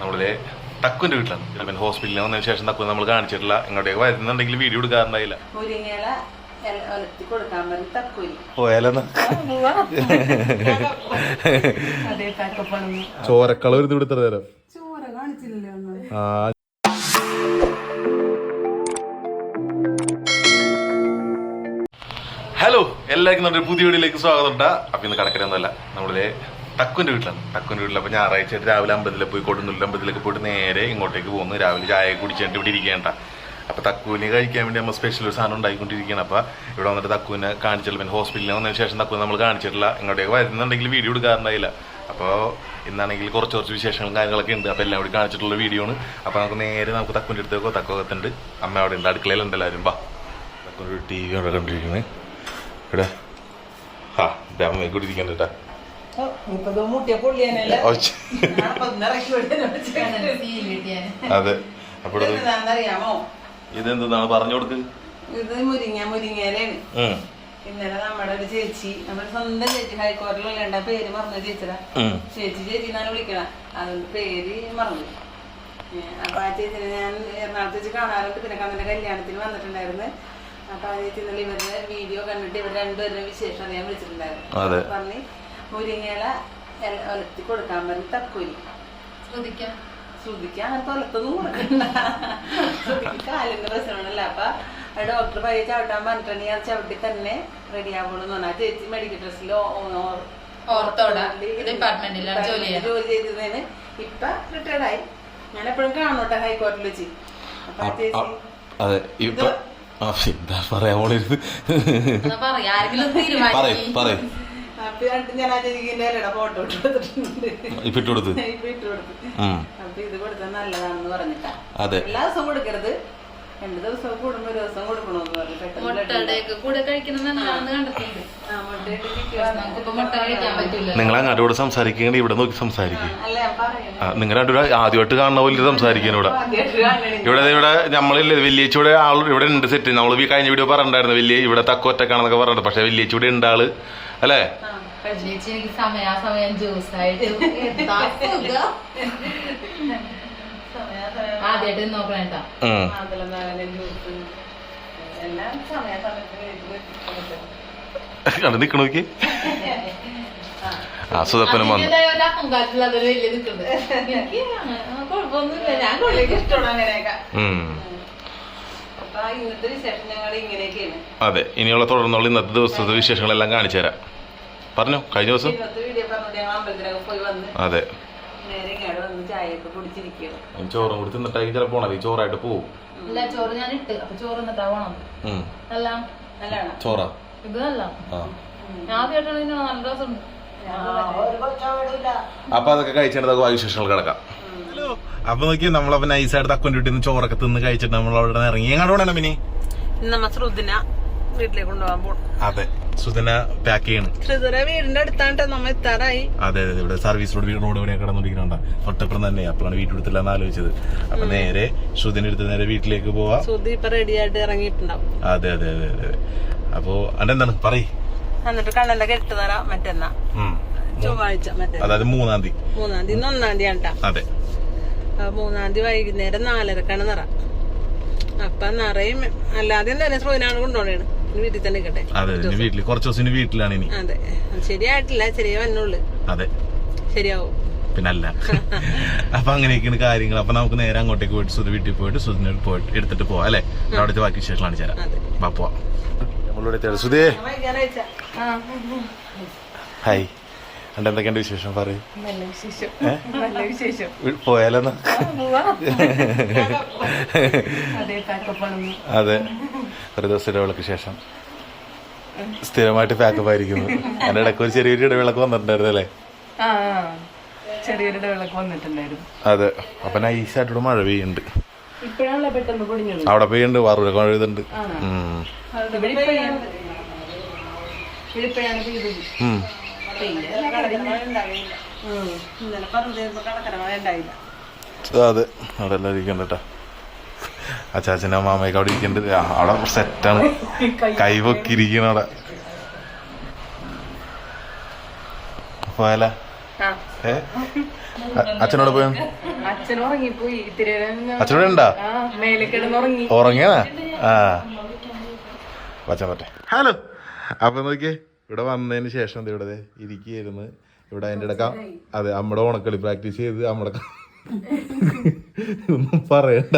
നമ്മളിലെ തക്കുവിന്റെ വീട്ടിലാണ്. പിന്നെ ഹോസ്പിറ്റലിൽ വന്നതിന് ശേഷം തക്കു നമ്മൾ കാണിച്ചിട്ടില്ല. ഇങ്ങോട്ടേക്ക് വരുന്നുണ്ടെങ്കിൽ വീഡിയോ എടുക്കാറുണ്ടായില്ല. ചോരക്കള ഒരു ഇവിടുത്തെ തരാം. ചോര കാണിച്ചില്ലല്ലോ ആ. ഹലോ എല്ലാവർക്കും നമ്മുടെ പുതിയ വീഡിയോയിലേക്ക് സ്വാഗതം ഉണ്ടാ. അപ്പൊ ഇന്ന് കടക്കരയൊന്നുമല്ല നമ്മളിലെ തക്കുവിന്റെ വീട്ടിലാണ്. തക്കുവിന്റെ വീട്ടിൽ അപ്പൊ ഞായറാഴ്ച രാവിലെ അമ്പലത്തിൽ പോയി കൊടുങ്ങല്ലൂർ അമ്പലത്തിലേക്ക് പോയിട്ട് നേരെ ഇങ്ങോട്ടേക്ക് പോകുന്നു. രാവിലെ ചായ കുടിച്ചിട്ട് ഇവിടെ ഇരിക്കേണ്ട. അപ്പൊ തക്കുവിന് കഴിക്കാൻ വേണ്ടി നമ്മൾ സ്പെഷ്യൽ ഒരു സാധനം ഉണ്ടായിക്കൊണ്ടിരിക്കുകയാണ്. അപ്പൊ ഇവിടെ വന്നിട്ട് തക്കുവിനെ കാണിച്ചിട്ടില്ല. പിന്നെ ഹോസ്പിറ്റലിൽ വന്നതിന് ശേഷം തക്കുവിനെ നമ്മൾ കാണിച്ചിട്ടില്ല. ഇങ്ങോട്ടേക്ക് വരുന്നുണ്ടെങ്കിൽ വീഡിയോ എടുക്കാറുണ്ടായില്ല. അപ്പോൾ ഇന്നാണെങ്കിൽ കുറച്ച് കുറച്ച് വിശേഷങ്ങളും കാര്യങ്ങളൊക്കെ ഉണ്ട്. അപ്പോൾ എല്ലാം കൂടി കാണിച്ചിട്ടുള്ള വീഡിയോ ആണ്. അപ്പോൾ നമുക്ക് നേരെ നമുക്ക് തക്കുവിന്റെ അടുത്തേക്കോ തക്കകത്തുണ്ട് അമ്മ അവിടെ ഉണ്ട്. അടുക്കളയിലുണ്ട് എല്ലാവരും. വാ. തക്കുവിന്റെ ടി വി അവിടെ കണ്ടിരിക്കുന്നത് ഇവിടെ ഹാ ഡാമേ കൂടി ഇരിക്കണ്ട അതെ. അപ്പോൾ ഇതെന്താണ് പറഞ്ഞു കൊടുക്ക്? ഇത് മുരിങ്ങ മുരിങ്ങയിലാണ് ഇന്നലെ നമ്മുടെ ഒരു ചേച്ചി നമ്മുടെ സ്വന്തം ചേച്ചി ഹൈക്കോടതിയിലുള്ള പേര് മറന്നു ചേച്ചിടാ ചേച്ചി ചേച്ചി എന്നാണ് വിളിക്കണ. അതുകൊണ്ട് പേര് മറന്നു. അപ്പൊ ആ ചേച്ചിനെ ഞാൻ എറണാകുളത്ത് വെച്ച് കാണാറുണ്ട്. പിന്നെ കണ്ണന്റെ കല്യാണത്തിന് വന്നിട്ടുണ്ടായിരുന്നു. അപ്പൊ ആ ചേച്ചി ഇന്നലെ ഇവരുടെ വീഡിയോ കണ്ടിട്ട് ഇവർ രണ്ടുപേരുടെ വിശേഷം അറിയാൻ വിളിച്ചിട്ടുണ്ടായിരുന്നു. പറഞ്ഞ് മുരിങ്ങയില ഒലത്തി കൊടുക്കാൻ പറഞ്ഞ് തക്കൂരി ശ്രുതിക്ക്. അങ്ങനെ തൊലത്തൊന്നും കൊടുക്കണ്ട. ശ്രുതിക്ക് കാലിന്റെ പ്രശ്നമാണല്ലോ. അപ്പൊ ഡോക്ടർ പയ്യെ ചവിട്ടാൻ പറഞ്ഞിട്ടുണ്ടെങ്കിൽ ആ ചവിട്ടി തന്നെ റെഡി ആവുള്ളൂ എന്ന് ആ ചേച്ചി മെഡിക്കൽ ഡ്രസ്സിൽ ഡിപ്പാർട്ട്മെന്റിലാണ് ജോലി ജോലി ചെയ്തതിന് ഇപ്പൊ റിട്ടയർഡ് ആയി. ഞാൻ എപ്പോഴും കാണോട്ടെ ഹൈക്കോടതിയിൽ വെച്ച്. അതെ ഇപ്പൊ എന്താ പറയും തീരുമാനിക്കും. പറയും. അപ്പൊ രണ്ട് ഞാൻ ആ ചേച്ചിന്റെ ഫോട്ടോ ഇട്ട് കൊടുത്തിട്ടുണ്ട്. ഇപ്പൊ ഇട്ട് കൊടുത്ത്? ഇപ്പൊ ഇട്ട് കൊടുത്തു. ഉം. അപ്പൊ ഇത് കൊടുത്താൽ നല്ലതാണെന്ന് പറഞ്ഞിട്ടാ. അതെ. എല്ലാ ദിവസവും കൊടുക്കരുത്. രണ്ട് ദിവസം കൂടുമ്പോ ഒരു ദിവസം കൊടുക്കണമെന്ന് കൂടെ കഴിക്കുന്നത് നല്ലതാണെന്ന് നമുക്കിപ്പോ മുട്ട കഴിക്കാൻ പറ്റില്ല നിങ്ങൾ അങ്ങോട്ട് ഇവിടെ സംസാരിക്കേണ്ടി ഇവിടെ നോക്കി സംസാരിക്കും. അല്ല ഞാൻ നിങ്ങൾ രണ്ടുപേരും ആദ്യമായിട്ട് കാണുന്ന പോലെ സംസാരിക്കാൻ ഇവിടെ. ആദ്യമായിട്ട് കാണണേ. ഇവിടെ ഇവിടെ നമ്മളില്ലേ വലിയച്ചൂടെ ആൾ ഇവിടെ ഉണ്ട് സെറ്റ് നമ്മൾ ഈ കഴിഞ്ഞ വീഡിയോ പറഞ്ഞിട്ടുണ്ടായിരുന്നു വലിയ ഇവിടെ തക്കൊറ്റക്കാണെന്നൊക്കെ പറഞ്ഞിട്ടുണ്ട് പറഞ്ഞിട്ട്. പക്ഷെ വലിയച്ചൂടെ ഉണ്ട് ആൾ. അല്ലേ? സമയാസമയം ആദ്യമായിട്ട് നോക്കണം കേട്ടോ. കണ്ടു നിക്കണ നോക്കി ആ. സുതപ്പനും വന്നു. കുഴപ്പമൊന്നുമില്ല. ഞാൻ ഇഷ്ടമാണ് അങ്ങനെയൊക്കെ ഉം. അപ്പൊ ഇന്നത്തെ വിശേഷം ഞങ്ങൾ ഇങ്ങനെയൊക്കെയാണ് അതെ ഇനിയുള്ള തുടർന്നുള്ള ഇന്നത്തെ ദിവസത്തെ വിശേഷങ്ങളെല്ലാം കാണിച്ചു തരാം. പറഞ്ഞു കഴിഞ്ഞ ദിവസം? അതെ. ചോറും കൂടി തിന്നിട്ടായി ചിലപ്പോ പോണത്. ചോറായിട്ട് പോവും. ചോറ് ഞാൻ ഇട്ട്. അപ്പൊ ചോറ് എന്നിട്ടാ പോണം നല്ലതാണ്? ചോറാ? ഇത് നല്ല ആ. ഞാൻ ആദ്യമായിട്ടാണ് ഇതിന് നല്ല രസമുണ്ട്. അപ്പൊ അതൊക്കെ കഴിച്ചിട്ട് നമുക്ക് വിശേഷങ്ങൾ കിടക്കാം. അപ്പൊ നോക്കി നമ്മളപ്പോ നൈസായിട്ട് തക്കൊണ്ട് വീട്ടിൽ നിന്ന് ചോറൊക്കെ തിന്ന് കഴിച്ചിട്ട് നമ്മൾ അവിടെ ഇറങ്ങി. എങ്ങോട്ട് പോണേ മിനി നമ്മ ശ്രുതിന വീട്ടിലേക്ക് കൊണ്ടുപോകാൻ പോണം അതെ സുധന പാക്ക് ചെയ്യണം. ശ്രുതിര വീടിന്റെ അടുത്താണ്ട് നമ്മ എത്താറായി. അതെ അതെ ഇവിടെ സർവീസ് റോഡ് റോഡ് വരെ കിടന്നുകൊണ്ടിരിക്കണ്ട തൊട്ടപ്പുറം തന്നെ അപ്പോഴാണ് വീട്ടിലെടുത്തില്ല എന്ന് ആലോചിച്ചത്. അപ്പൊ നേരെ സുധന എടുത്ത് നേരെ വീട്ടിലേക്ക് പോവാ. സുധി ഇപ്പൊ റെഡി ആയിട്ട് ഇറങ്ങിയിട്ടുണ്ടാവും. അതെ അതെ അതെ അതെ അപ്പോ അതെന്താണ് പറയ്. എന്നിട്ട് കണ്ണന്റെ കെട്ട് തരാം മറ്റന്നാ. ചൊവ്വാഴ്ച മറ്റേ അതായത് മൂന്നാം തീയതി. മൂന്നാം തീയതി ഒന്നാം തീയതി അതെ. മൂന്നാം തീയതി വൈകുന്നേരം നാലരക്കാണ് നിറ. അപ്പൊ നിറയും അല്ലാതെ തന്നെ ശ്രോനാണ് കൊണ്ടുപോണേണ്. വീട്ടിൽ തന്നെ നിൽക്കട്ടെ വീട്ടിൽ കുറച്ച് ദിവസം വീട്ടിലാണ് ഇനി. അതെ. ശരിയായിട്ടില്ല ചെറിയ വന്നുള്ളു അതെ. ശരിയാവും. പിന്നല്ല. അപ്പൊ അങ്ങനെയൊക്കെയാണ് കാര്യങ്ങൾ അപ്പൊ നമുക്ക് നേരെ അങ്ങോട്ടേക്ക് പോയിട്ട് സുധ വീട്ടിൽ പോയിട്ട് സുധിനെ പോയിട്ട് എടുത്തിട്ട് പോവാം അല്ലെ? അവിടുത്തെ ബാക്കി വിശേഷമാണ് ചേരാം. അപ്പൊ പോവാം. നമ്മളിവിടെ സുധേ. ഹായ്. എന്നിട്ട് എന്തൊക്കെയുണ്ട് വിശേഷം? പറയും. നല്ല വിശേഷം. നല്ല വിശേഷം. വീ- പോയാലോന്ന് അതെ ഒരു ദിവസം ഇടവേളക്ക് ശേഷം. സ്ഥിരമായിട്ട് പാക്കപ്പ് ആയിരിക്കുന്നു അതിന്റെ ഇടയ്ക്ക് ഒരു ചെറിയൊരു ഇടവേളക്ക് വന്നിട്ടുണ്ടായിരുന്നു അല്ലേ? ചെറിയൊരു വന്നിട്ടുണ്ടായിരുന്നു. അതെ. അപ്പൊ നൈസായിട്ടൂടെ മഴ പെയ്യുന്നുണ്ട്. അവിടെ പെയ്യുന്നുണ്ട് വാറൂരൊക്കെ മഴ പെയ്യുന്നുണ്ട്. ഉം. അതെ അവിടെ എല്ലാം ഇരിക്കണ്ട കേട്ടോ. അച്ചാച്ചനും മാമയൊക്കെ അവിടെ ഇരിക്കുന്നുണ്ട് അവിടെ സെറ്റാണ്. കൈവൊക്കെ ഇരിക്കണ അവിടെ. പോയാല? ഏ? അച്ഛനോട് പോയ? അച്ഛനോട് ഉണ്ടാ? ഉറങ്ങിയതാ? ആ. വച്ചാൻ പറ്റേ. ഹലോ. അപ്പൊ നോക്കിയേ. ഇവിടെ വന്നതിന് ശേഷം ദേ ഇവിടെ ഇരിക്കുകയായിരുന്നു. ഇവിടെ അതിന്റെ ഇടക്ക അതെ. നമ്മുടെ ഓണക്കളി പ്രാക്ടീസ് ചെയ്ത് നമ്മുടെ ഒന്നും പറയണ്ട.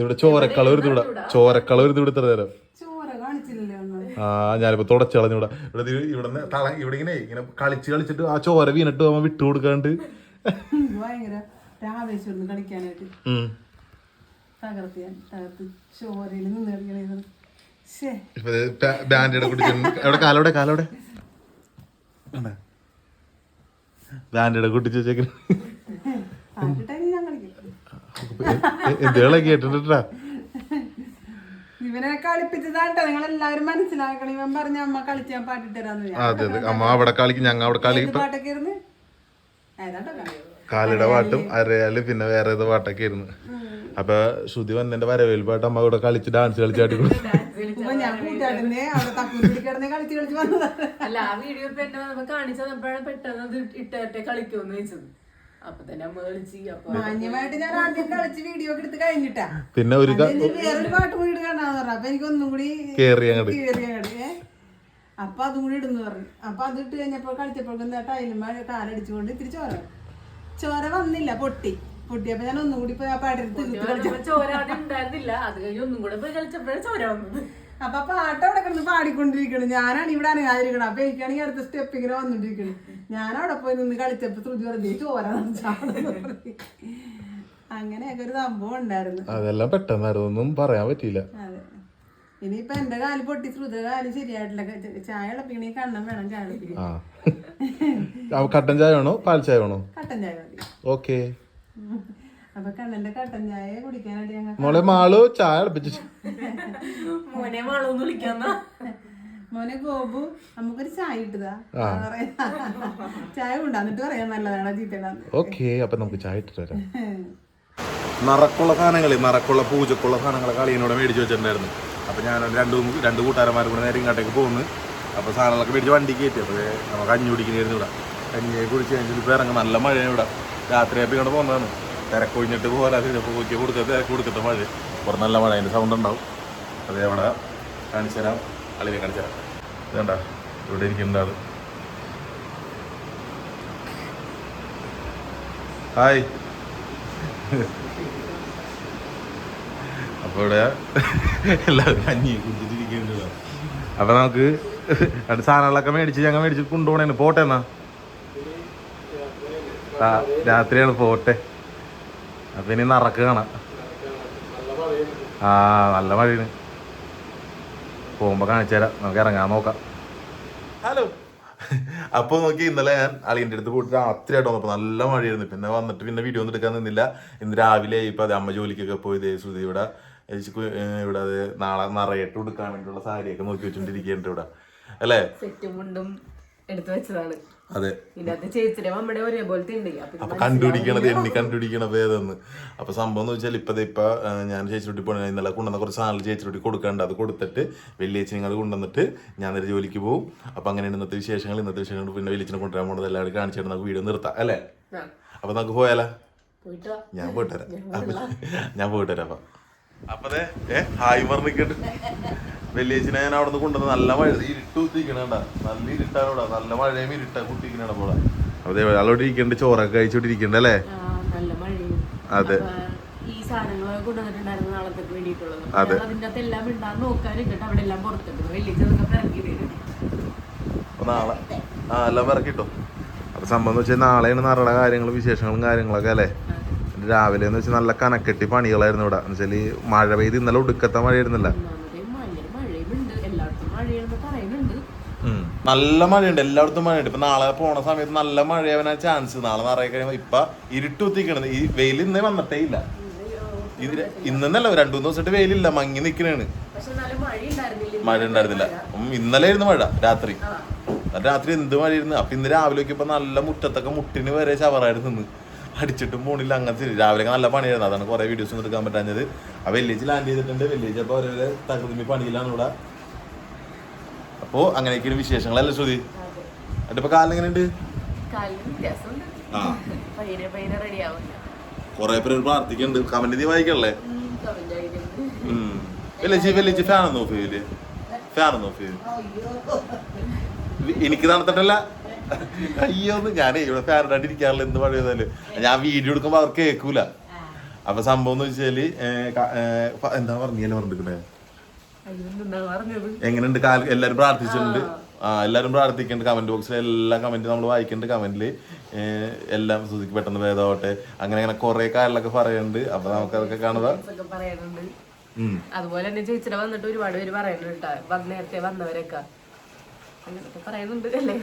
ഇവിടെ ചോരക്കള ഒരു ഇവിടെ ചോരക്കള ഒരു ഇവിടെ ഇത്ര നേരം. ചോര കാണിച്ചില്ലല്ലോ ഒന്നും ആ ഞാനിപ്പോ തുടച്ചു കളഞ്ഞു ഇവിടെ. ഇവിടെ തള ഇവിടെ ഇങ്ങനെ ഇങ്ങനെ കളിച്ച് കളിച്ചിട്ട് ആ ചോര വീണിട്ട് അവൻ വിട്ടു കൊടുക്കാണ്ട്. ഭയങ്കര ആവേശം കളിക്കാനായിട്ട്. തകർത്ത് ഞാൻ തകർത്ത് ചോരയിൽ നിന്ന് കളിക്കണേ ശേ ഇപ്പൊ ബാൻഡിയുടെ കുടിച്ചു എവിടെ കാലോടെ കാലോടെ ബാൻഡിയുടെ കുട്ടിച്ച് വെച്ചേക്കണ് പാട്ടിട്ടായി ഞാൻ കളിക്കും എന്തുകളെ കേട്ടിട്ടാ ഇവനെ കളിപ്പിച്ചതാട്ടോ. നിങ്ങൾ എല്ലാവരും മനസ്സിലാക്കണം. ഇവൻ പറഞ്ഞ അമ്മ കളിച്ച് ഞാൻ പാട്ടിട്ട് തരാന്ന് അതെ അതെ. അമ്മ അവിടെ കളിക്കും ഞങ്ങൾ അവിടെ കളി ഏത് പാട്ടൊക്കെ ഇരുന്ന് ഏതാണ്ടോ കളി കാലിയുടെ പാട്ടും അരയാൽ പിന്നെ വേറെ ഏതോ പാട്ടൊക്കെ ആയിരുന്നു അപ്പൊ ശ്രുതി വന്നതിന്റെ വരവേൽപ്പാട്ട് അമ്മ കൂടെ കളിച്ച് ഡാൻസ് കളിച്ചാട്ടി അല്ല ആ വീഡിയോ പെട്ടെന്ന് അത് കളിക്കുമെന്ന് വെച്ചത് പിന്നെ ഒരു വേറൊരു പാട്ട് കൂടി ഇടുകയാണെന്ന് പറഞ്ഞു അപ്പൊ എനിക്ക് ഒന്നും കൂടി കേറി അങ്ങട്. കേറി അങ്ങട് ഏ? അപ്പൊ അതും കൂടി ഇടുന്നു പറഞ്ഞു. അപ്പൊ അത് ഇട്ട് കഴിഞ്ഞപ്പോ കളിച്ചപ്പോഴേക്കും ടൈലും കാലടിച്ചുകൊണ്ട് ഇത്തിരി ചോര. ചോര വന്നില്ല പൊട്ടി. പൊട്ടിയപ്പോ ഞാൻ ഒന്നും കൂടി പോയി ആ പാട്ടെടുത്ത് തീർത്ത് ചോര ഉണ്ടായിരുന്നില്ല. അത് കഴിഞ്ഞ് ഒന്നും കൂടെ പോയി കളിച്ചപ്പോഴേ ചോര വന്നത്. അപ്പൊ പാട്ട് അവിടെ കിടന്ന് പാടിക്കൊണ്ടിരിക്കണം. ഞാനാണ് ഇവിടെ അനങ്ങാതിരിക്കണം അപ്പൊ എനിക്കാണെങ്കിൽ അടുത്ത സ്റ്റെപ്പ് ഇങ്ങനെ വന്നോണ്ടിരിക്കണം. ഞാൻ അവിടെ പോയി നിന്ന് കളിച്ചപ്പോ ശ്രുതി പറഞ്ഞു ചോര. അങ്ങനെയൊക്കെ ഒരു സംഭവം ഉണ്ടായിരുന്നു. അതെല്ലാം പെട്ടെന്നായിരുന്നു. ഒന്നും പറയാൻ പറ്റിയില്ല. ഇനിയിപ്പൊ എന്റെ കാൽ പൊട്ടി ശ്രുത കാൽ ശരിയായിട്ടില്ല. ചായ ഇളപ്പിക്കണേ കണ്ണം വേണം ചായ ഇളപ്പിക്കാൻ. കട്ടൻ ചായ വേണോ? പാൽ ചായ വേണോ? കട്ടൻ ചായ മതി. ഓക്കെ. അപ്പൊ കണ്ണന്റെ കട്ടൻ ചായ കുടിക്കാനായിട്ട് ഞങ്ങൾ മോളെ മാളു ചായ അടുപ്പിച്ചു മോനെ വളമൊന്നും വിളിക്കാന്ന. മോനെ ഗോപു നമുക്കൊരു ചായ ഇട്ടതാ. ആ. ചായ കൊണ്ടാന്നിട്ട് പറയാൻ നല്ലതാണ് ചീത്തടാന്ന് ഓക്കെ അപ്പൊ നമുക്ക് ചായ ഇട്ടിട്ട് വരാം. നിറക്കുള്ള സാധനങ്ങൾ നിറക്കുള്ള പൂജക്കുള്ള സാധനങ്ങളൊക്കെ അളിയനോട് മേടിച്ചു വെച്ചിട്ടുണ്ടായിരുന്നു. അപ്പൊ ഞാൻ രണ്ട് രണ്ട് കൂട്ടുകാരന്മാരും കൂടെ നേരെ ഇങ്ങോട്ടേക്ക് പോകുന്നു അപ്പോൾ സാധനങ്ങളൊക്കെ മേടിച്ച് വണ്ടി കയറ്റി. അപ്പോൾ നമുക്ക് കഞ്ഞി കുടിക്കുന്നതായിരുന്നു ഇവിടെ. കഞ്ഞിയെ കുടിച്ച് കഴിഞ്ഞിട്ട് ഇപ്പോൾ ഇറങ്ങും. നല്ല മഴയാണ് ഇവിടെ. രാത്രിയായപ്പോൾ ഇങ്ങോട്ട് പോകുന്നതാണ് തിരക്കൊഴിഞ്ഞിട്ട് പോകാൻ അപ്പോൾ നോക്കി കൊടുക്കുക തിരക്ക് കൊടുത്തിട്ട് മഴ. കുറെ നല്ല മഴ. അതിന്റെ സൗണ്ട് ഉണ്ടാവും. അതേ അവിടെ കാണിച്ചു തരാം. അളിയെ കാണിച്ചു തരാം. വേണ്ട ഇവിടെ ഇരിക്കുന്ന ആൾ ഹായ്. അപ്പൊ ഇവിടെ എല്ലാവരും കഞ്ഞി കുടിച്ചിട്ടിരിക്കുന്നുണ്ട് അപ്പൊ നമുക്ക് രണ്ട് സാധനങ്ങളൊക്കെ മേടിച്ച് ഞങ്ങൾ മേടിച്ച് കൊണ്ടുപോകണേന്. പോട്ടെ എന്നാ? രാത്രിയാണ് പോട്ടെ. അപ്പൊ ഇനി നറക്ക് കാണാം ആ നല്ല മഴയാണ്. പോകുമ്പോ കാണിച്ചു തരാം. നമുക്ക് ഇറങ്ങാൻ നോക്കാം. ഹലോ. അപ്പോൾ നോക്കി ഇന്നലെ ഞാൻ അളിയന്റെ അടുത്ത് പോയിട്ട് രാത്രിയായിട്ട് വന്നപ്പോൾ നല്ല മഴയായിരുന്നു. പിന്നെ വന്നിട്ട് പിന്നെ വീഡിയോ ഒന്നും എടുക്കാൻ നിന്നില്ല. ഇന്ന് രാവിലെ ഇപ്പൊ അമ്മ ജോലിക്കൊക്കെ പോയി ദേ ഇവിടെ. ഏച്ചി കു- ഏ, ഇവിടെ അത് നാളെ നിറയിട്ട് കൊടുക്കാൻ വേണ്ടിയുള്ള സാരിയൊക്കെ നോക്കി വെച്ചോണ്ടിരിക്കുന്നുണ്ട് ഇവിടെ. അല്ലേ? സെറ്റും മുണ്ടും എടുത്തു വെച്ചതാണ്. അതെ. ഇതിനകത്ത് ചേച്ചിയുടെ നമ്മുടെ ഒരേപോലത്തെ ഉണ്ട്. അപ്പൊ അപ്പൊ കണ്ടുപിടിക്കണത് എണ്ണി കണ്ടുപിടിക്കണത് ഏതെന്ന് അപ്പൊ സംഭവം എന്ന് വെച്ചാൽ ഇപ്പൊ ദേ ഇപ്പൊ ഞാൻ ചേച്ചിരോട്ടി പോണ ഇന്നലെ കൊണ്ടുവന്ന കുറച്ച് സാധനങ്ങൾ ചേച്ചിരോട്ടി കൊടുക്കാണ്ട് അത് കൊടുത്തിട്ട് വെള്ളിയാഴ്ച നിങ്ങൾ കൊണ്ടുവന്നിട്ട് ഞാൻ നേരെ ജോലിക്ക് പോകും അപ്പൊ അങ്ങനെ ഇന്നത്തെ വിശേഷങ്ങൾ. ഇന്നത്തെ വിശേഷങ്ങൾ പിന്നെ വെള്ളിച്ചിനെ കൊണ്ടുവരാൻ പോണത് എല്ലാവരും കാണിച്ചിട്ട് നമുക്ക് വീഡിയോ നിർത്താം. അല്ലേ? അപ്പൊ നമുക്ക് പോയാലോ? ഞാൻ പോയിട്ട് വരാം. ഞാൻ പോയിട്ട് വരാം അപ്പൊ. അപ്പൊ ദേ, ഏ ഹായ് പറഞ്ഞിട്ട് വെള്ളിയാഴ്ചനെ ഞാൻ അവിടെ നിന്ന് കൊണ്ടുവന്ന് നല്ല മഴ ഇരുട്ട് കുത്തിക്കണണ്ട നല്ല ഇരുട്ടാണ് ഇവിടെ. നല്ല മഴയും ഇരുട്ട കുട്ടിക്കണേണ്ട പോടാ അതെ അവിടെ ഇരിക്കണ്ട് ചോറൊക്കെ കഴിച്ചോണ്ടിരിക്കണ്ട അല്ലേ? അതെ. അപ്പൊ ഈ സാധനങ്ങളൊക്കെ കൊണ്ടുവന്നിട്ടുണ്ടായിരുന്നു നാളത്തേക്ക് വേണ്ടിയിട്ടുള്ളത്. അതെ. അകത്ത് എല്ലാം അവിടെ എല്ലാം പുറത്തിട്ടു വെള്ളിച്ചതൊക്കെ ഇറക്കി തരും അപ്പൊ നാളെ ആ എല്ലാം ഇറക്കിട്ടോ അപ്പൊ സംഭവം എന്ന് വെച്ചാൽ നാളെയാണ് നിറയുടെ കാര്യങ്ങളും വിശേഷങ്ങളും കാര്യങ്ങളൊക്കെ അല്ലേ? രാവിലെ എന്ന് വെച്ചാൽ നല്ല കനക്കെട്ടി പണികളായിരുന്നു ഇവിടെ. എന്ന് വെച്ചാൽ മഴ പെയ്ത് ഇന്നലെ ഒടുക്കത്തെ മഴയായിരുന്നില്ല. നല്ല മഴയുണ്ട്. എല്ലായിടത്തും മഴയുണ്ട്. ഇപ്പൊ നാളെ പോണ സമയത്ത് നല്ല മഴയാവാനാ ചാൻസ്. നാളെ നിറയെ കഴിയുമ്പോ ഇപ്പൊ ഇരുട്ട് കുത്തിക്കണത് ഈ വെയിൽ ഇന്നേ വന്നിട്ടേ ഇല്ല. ഇതിന് ഇന്നല്ല രണ്ടു മൂന്ന് ദിവസമായിട്ട് വെയിലില്ല. മങ്ങി നിക്കണേണ്. മഴ ഉണ്ടായിരുന്നില്ല. മഴ ഉണ്ടായിരുന്നില്ല ഉം, ഇന്നലെ ആയിരുന്നു മഴ രാത്രി. രാത്രി എന്ത് മഴയായിരുന്നു? അപ്പൊ ഇന്ന് രാവിലെ നോക്കിയപ്പോ നല്ല മുറ്റത്തൊക്കെ മുട്ടിന് വരെ ചവറായിരുന്നു നിന്ന്. അടിച്ചിട്ടും പോണില്ല. അങ്ങനത്തെ രാവിലെ നല്ല പണിയായിരുന്നു. അതാണ് കുറെ വീഡിയോസ് ഒന്നും എടുക്കാൻ പറ്റാഞ്ഞത്. ആ വെല്ലേജ് ലാൻഡ് ചെയ്തിട്ടുണ്ട്. വെല്ലേജ് അപ്പൊ അവരുടെ തകൃതി പണിയിലാണ് ഇവിടെ. അപ്പോ അങ്ങനെയൊക്കെയാണ് വിശേഷങ്ങളല്ലേ ശ്രുതി? എന്നിട്ട് ഇപ്പൊ കാലിന് എങ്ങനെയുണ്ട്? കൊറേ പേര് പ്രാർത്ഥിക്കുന്നുണ്ട്. കമന്റ് നീ വായിക്കല്ലേ. വില്ലേജ് വില്ലേജ് ഫാൻ ഒന്ന് ഓഫ് ചെയ്യും എനിക്ക് തണുത്തിട്ടല്ല. അയ്യോ ഒന്ന് ഞാനേ ഇവിടെ ഇടാണ്ടിരിക്കാറില്ല എന്ത് മഴയതായാലും ഞാൻ വീഡിയോ എടുക്കുമ്പോ അവർക്ക് കേൾക്കൂല അപ്പൊ സംഭവം എന്ന് വെച്ചാൽ എന്താ പറഞ്ഞാലും പറഞ്ഞിരിക്കണേ എങ്ങനെയുണ്ട്? കാൽ എല്ലാരും പ്രാർത്ഥിച്ചിട്ടുണ്ട്. ആ എല്ലാരും പ്രാർത്ഥിക്കുന്നുണ്ട്. കമന്റ് ബോക്സിൽ എല്ലാ കമന്റ് നമ്മൾ വായിക്കുന്നുണ്ട് കമന്റിൽ എല്ലാം സുധിക്ക് പെട്ടെന്ന് ഭേദമാവട്ടെ. അങ്ങനെ അങ്ങനെ കുറെ കാര്യങ്ങളൊക്കെ പറയുന്നുണ്ട് അപ്പൊ നമുക്ക് അതൊക്കെ കാണുക. അതുപോലെ തന്നെ ചേച്ചിനെ വന്നിട്ട് ഒരുപാട് പേര് പറയുന്നുണ്ട് കേട്ടോ. നേരത്തെ വന്നവരൊക്കെ. അങ്ങനൊക്കെ പറയുന്നുണ്ട് അല്ലേ?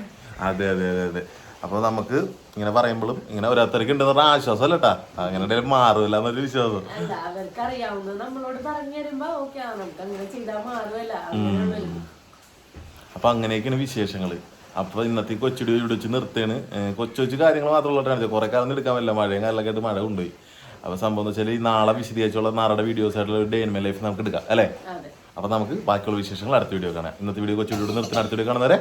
അതെ അതെ അതെ അതെ. അപ്പൊ നമുക്ക് ഇങ്ങനെ പറയുമ്പോഴും ഇങ്ങനെ ഓരോരുത്തർക്ക് ഉണ്ടെന്ന് പറഞ്ഞ ആശ്വാസം അല്ല കേട്ടാ അങ്ങനെ എന്തെങ്കിലും മാറില്ല എന്നൊരു വിശ്വാസം. അവർക്ക് നമ്മളോട് പറഞ്ഞു തരുമ്പോ ഓക്കെ നമുക്ക് അങ്ങനെ ചെയ്താൽ മാറുമല്ല അങ്ങനെയുള്ളൂ അപ്പൊ അങ്ങനെയൊക്കെയാണ് വിശേഷങ്ങൾ. അപ്പൊ ഇന്നത്തെ കൊച്ചുടി ഇവിടെ വെച്ച് നിർത്തേണ് കൊച്ചു കൊച്ചു കാര്യങ്ങൾ മാത്രമുള്ള കാണിച്ചത്. കുറെ കാലം എടുക്കാൻ പറ്റില്ല. മഴയും കാലൊക്കെ ആയിട്ട് മഴ കൊണ്ടുപോയി. അപ്പൊ സംഭവം എന്ന് വെച്ചാൽ ഈ നാളെ വിശദീകരിച്ചുള്ള നാളെ വീഡിയോസ് ആയിട്ടുള്ള ഡേ ഇൻ മൈ ലൈഫ് നമുക്ക് എടുക്കാം അല്ലേ? അപ്പോൾ അപ്പൊ നമുക്ക് ബാക്കിയുള്ള വിശേഷങ്ങൾ അടുത്ത വീഡിയോ കാണാം. ഇന്നത്തെ വീഡിയോ കൊച്ചു വീഡിയോ നിർത്തുന്ന അടുത്ത വീഡിയോ കാണുന്നവരെ